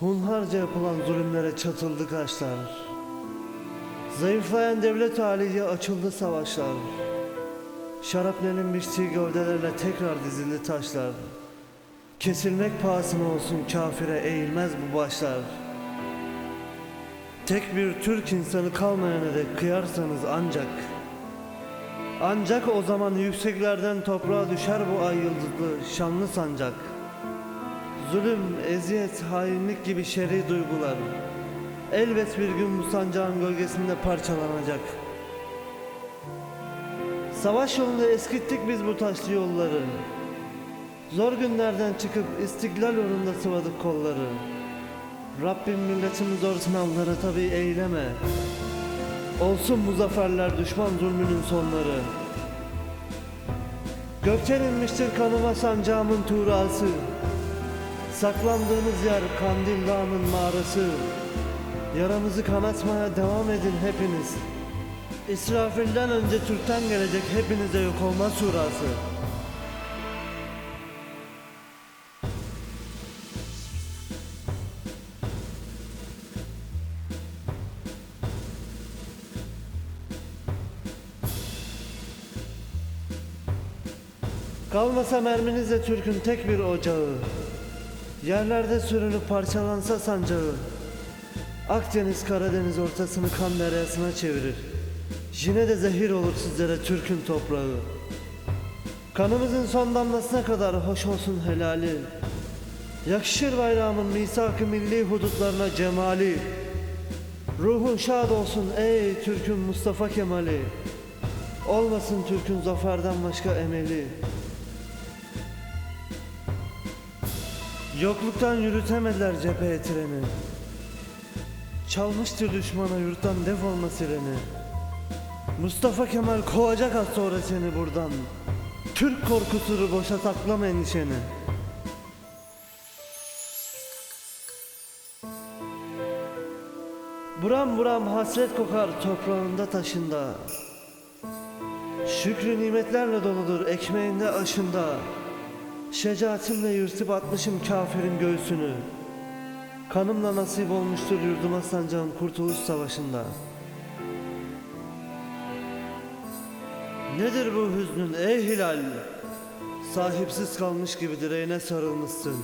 Hunharca yapılan zulümlere çatıldı kaşlar. Zayıflayan devlet haliyle açıldı savaşlar. Şarapnelin biçtiği gövdelerle tekrar dizildi taşlar. Kesilmek pahasına olsun kafire eğilmez bu başlar. Tek bir Türk insanı kalmayana dek kıyarsanız ancak Ancak o zaman yükseklerden toprağa düşer bu ay yıldızlı şanlı sancak Zulüm, eziyet, hainlik gibi şer'i duygular Elbet bir gün bu sancağın gölgesinde parçalanacak. Savaş yolunda eskittik biz bu taşlı yolları. Zor günlerden çıkıp istiklal uğrunda sıvadık kolları. Rabbim milletimi zor sınavlara tabi eyleme. Olsun bu zaferler düşman zulmünün sonları. Gökten inmiştir kanıma sancağımın tuğrası Saklandığımız yer Kandil Dağı'nın mağarası. Yaramızı kanatmaya devam edin hepiniz. İsrafil'den önce Türk'ten gelecek hepinize yok olma surası. Kalmasa merminizle Türk'ün tek bir ocağı Yerlerde sürünüp parçalansa sancağı Akdeniz Karadeniz ortasını kan deryasına çevirir. Yine de zehir olur sizlere Türk'ün toprağı. Kanımızın son damlasına kadar hoş olsun helali. Yakışır bayrağımın misak-ı milli hudutlarına cemali. Ruhun şad olsun ey Türk'ün Mustafa Kemal'i. Olmasın Türk'ün zaferden başka emeli Yokluktan yürütemediler cepheye treni. Çalmıştır düşmana yurttan defolma sireni. Mustafa Kemal kovacak az sonra seni buradan. Türk korkusunu boşa saklama endişeni. Buram buram hasret kokar toprağında taşında. Şükrü nimetlerle doludur ekmeğinde aşında Şecaatimle yırtıp atmışım kafirin göğsünü. Kanımla nasip olmuştur yurduma sancağın kurtuluş savaşında. Nedir bu hüznün ey hilal? Sahipsiz kalmış gibi direğine sarılmışsın.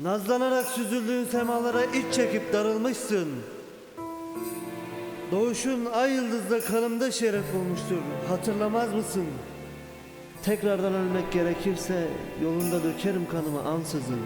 Nazlanarak süzüldüğün semalara iç çekip darılmışsın. Doğuşun ay yıldızda kanımda şeref bulmuştur. Hatırlamaz mısın? Tekrardan ölmek gerekirse Yolunda dökerim kanımı ansızın